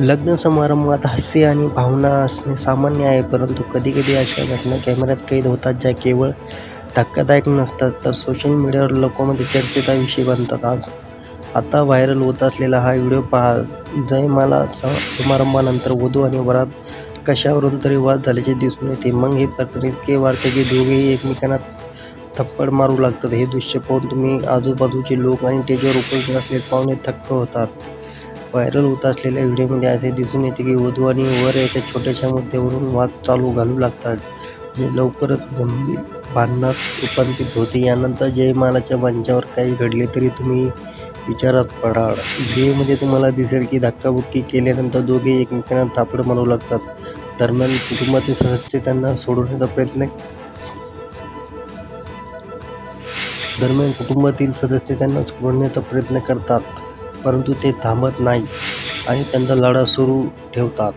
लग्न समारंभात हास्य आणि भावना असणे सामान्य आहे परंतु कधीकधी अशा घटना कॅमेऱ्यात कैद होतात ज्या केवळ धक्कादायक नसतात. तर सोशल मीडियावर लोकांमध्ये चर्चेचा विषय बनतात. आज आता व्हायरल होत असलेला हा व्हिडिओ पहा. जयमाला स समारंभानंतर वधू आणि वरात कशावरून तरी वाद झाल्याचे दिसून येते. मग हे प्रकरण इतके वाढते की दोघेही एकमेकांना थप्पड मारू लागतात. हे दृश्य पाहून तुम्ही आजूबाजूचे लोक आणि टेजवर उपस्थित असलेले पाहुणे थक्क होतात. व्हायरल होत असलेल्या व्हिडिओमध्ये असे दिसून येते की वधू आणि वर एका छोट्याशा मुद्द्यावरून वाद चालू घालू लागतात. जे लवकरच गंभीर भांडणात रूपांतरित होते. यानंतर जयमालाच्या मंचावर काही घडले तरी तुम्ही विचारात पडाल. व्हिडिओमध्ये तुम्हाला दिसेल की धक्काबुक्की केल्यानंतर दोघे एकमेकांना थापड मारू लागतात. दरम्यान कुटुंबातील सदस्य त्यांना सोडवण्याचा प्रयत्न दरम्यान कुटुंबातील सदस्य त्यांना सोडवण्याचा प्रयत्न करतात. परंतु ते थांबत नाही आणि त्यांचा लढा सुरू ठेवतात.